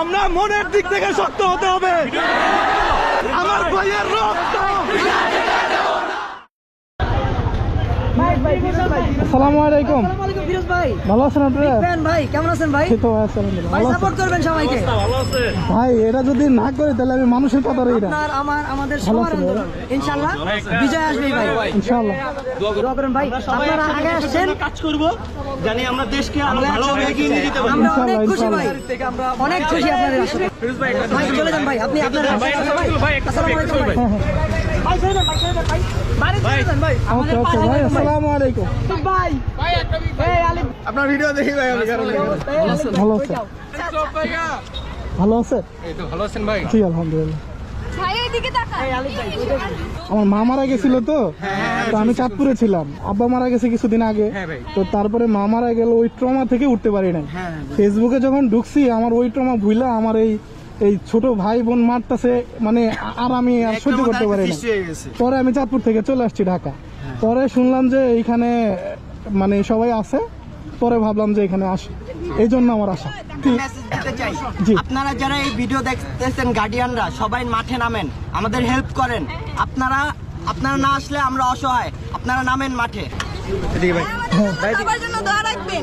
আমরা মনের দিক থেকে শক্ত হতে হবে। আমার ভাইয়ের রক্ত! আসসালামু আলাইকুম। আসসালামাইকুম ফিরোজ ভাই। ভালো আছেন আপনারা ভাই কেমন আছেন ভাই? তো ভাই সাপোর্ট করবেন সবাইকে। ভাই এরা যদি না করে তাহলে আমি মানুষের কথা রই না আমার আমাদের সবার আন্দোলন। ইনশাআল্লাহ বিজয় আসবে ভাই। ইনশাআল্লাহ দোয়া করেন ভাই। আপনারা আগে আসছেন। কাজ করব। জানি আমরা দেশকে আরও ভালোভাবে এগিয়ে নিয়ে যেতে পারি। আমরা অনেক খুশি ভাই। অনেক খুশি আপনাদের আসলে ভাই চলে যান ভাই। আপনি আপনার আসসালামু আলাইকুম ভাই। ভাই চলে ভাই চলে ভাই। বাড়ি চলে যান ভাই। ওকে ওকে ভাই আসসালামু আলাইকুম ভাই ভাই আলী আপনার ভিডিও দেখি ভাই আমি ভালো আছে ভালো আছে এই তো ভালো আছেন ভাই। জি আলহামদুলিল্লাহ। ভাই এদিকে তাকা আমার মা মারা গেছিল তো? তো আমি চাঁদপুরে ছিলাম। আব্বা মারা গেছে কিছুদিন আগে। তো তারপরে মা মারা গেল ওই ট্রমা থেকে উঠতে পারি নাই। ফেসবুকে যখন ঢুকছি আমার ওই ট্রমা ভুইলা আমার এই এই ছোট ভাই বোন মারতেছে মানে আর আমি আর সহ্য করতে পারি না। পরে আমি চাঁদপুর থেকে চলে আসছি ঢাকা। পরে শুনলাম যে এইখানে মানে সবাই আছে পরে ভাবলাম যে এখানে আসি। এই জন্য আমার আশা। আপনারা যারা এই ভিডিও দেখতেছেন গার্ডিয়ানরা সবাই মাঠে নামেন। আমাদের হেল্প করেন। আপনারা আপনারা না আসলে আমরা অসহায়। আপনারা নামেন মাঠে। সবার জন্য দোয়া রাখবেন।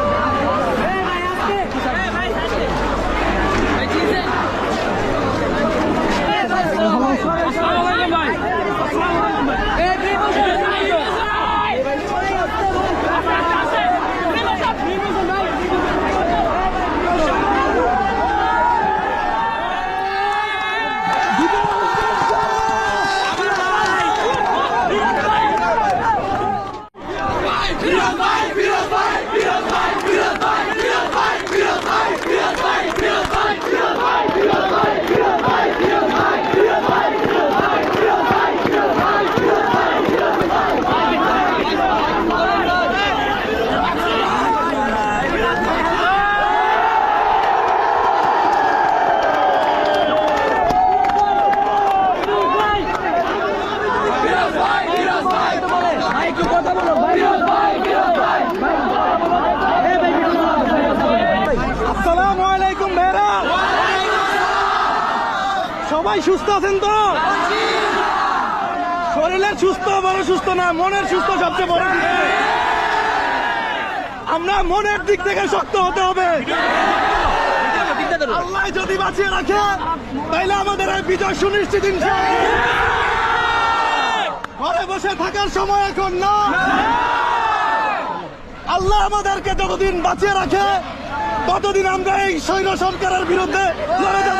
আসসালামু আলাইকুম ভাইরা। সবাই সুস্থ আছেন তো? শরীরের সুস্থ, বড় সুস্থ না, মনের সুস্থ সবচেয়ে বড়। আমরা মনের দিক থেকে শক্ত হতে হবে। আল্লাহ যদি বাঁচিয়ে রাখে, তাইলে আমাদের বিজয় সুনিশ্চিত ইনশাআল্লাহ। ঘরে বসে থাকার সময় এখন না। আল্লাহ আমাদেরকে যতদিন বাঁচিয়ে রাখে ততদিন আমরা এই সৈন্য সরকারের বিরুদ্ধে লড়ে যাব।